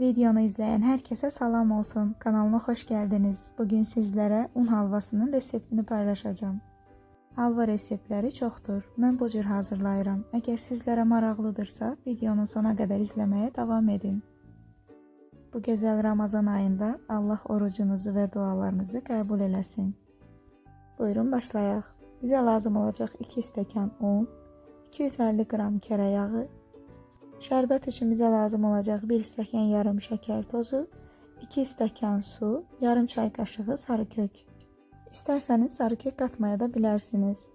Videonu izleyen herkese salam olsun. Kanalıma hoş geldiniz. Bugün sizlere un halvasının reseptini paylaşacağım. Halva reseptləri çoxdur. Mən bu cür hazırlayıram. Əgər sizlərə maraqlıdırsa, videonu sona qədər izləməyə davam edin. Bu gözəl Ramazan ayında Allah orucunuzu və dualarınızı qəbul eləsin. Buyurun başlayaq. Bizə lazım olacaq 2 stəkan un, 250 qram kərə yağı, şərbət üçün bizə lazım olacaq 1 stəkan yarım şəkər tozu, 2 stəkan su, yarım çay qaşığı sarı kök. İstərsəniz sarı kök qatmaya da bilərsiniz.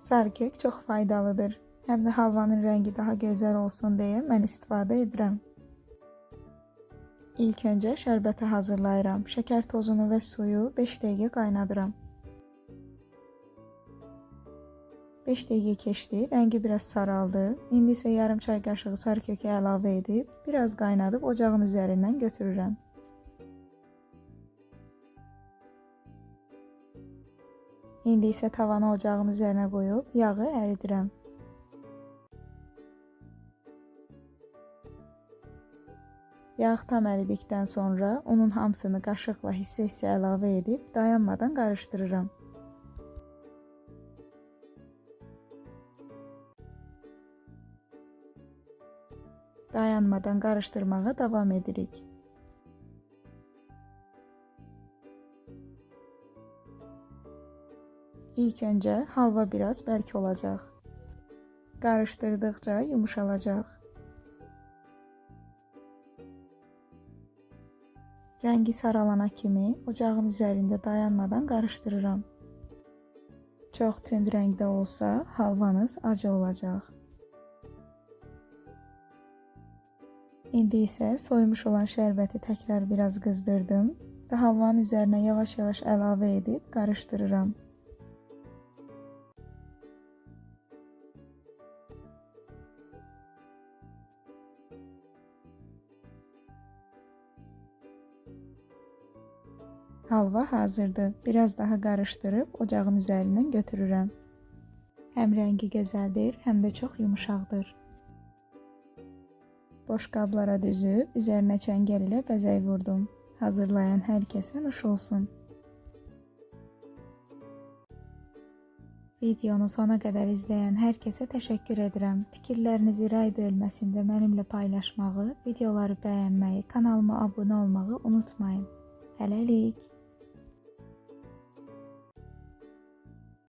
Sarı kök çox faydalıdır. Həm də halvanın rəngi daha gözəl olsun deyə mən istifadə edirəm. İlk öncə şərbəti hazırlayıram. Şəkər tozunu və suyu 5 dəqiqə qaynadıram. 5 dəqiqə keçdi, rəngi biraz saraldı. İndi isə yarım çay qaşığı sarı kökü əlavə edib, biraz qaynadıb ocağın üzərindən götürürəm. İndi isə tavanı ocağın üzərinə qoyub yağı əridirəm. Yağ tam əridikdən sonra unun hamısını qaşıqla hissə-hissə əlavə edib dayanmadan qarışdırıram. Dayanmadan qarışdırmağa davam edirik. İlk öncə halva biraz bərk olacaq. Qarışdırdıqca yumuşalacaq. Rəngi saralana kimi ocağın üzərində dayanmadan qarışdırıram. Çox tünd rəngdə olsa, halvanız acı olacaq. İndi isə soyumuş olan şərbəti təkrar biraz qızdırdım və halvanın üzərinə yavaş-yavaş əlavə edib qarışdırıram. Halva hazırdır. Biraz daha qarışdırıb ocağın üzərindən götürürəm. Həm rəngi gözəldir, həm də çox yumşaqdır. Boş qablara düzüb üzərinə çəngəl ilə bəzək vurdum. Hazırlayan hər kəsə nuş olsun. Videonu sona qədər izləyən hər kəsə təşəkkür edirəm. Fikirlərinizi rəy bölməsində mənimlə paylaşmağı, videoları bəyənməyi, kanalıma abunə olmağı unutmayın. Hələlik.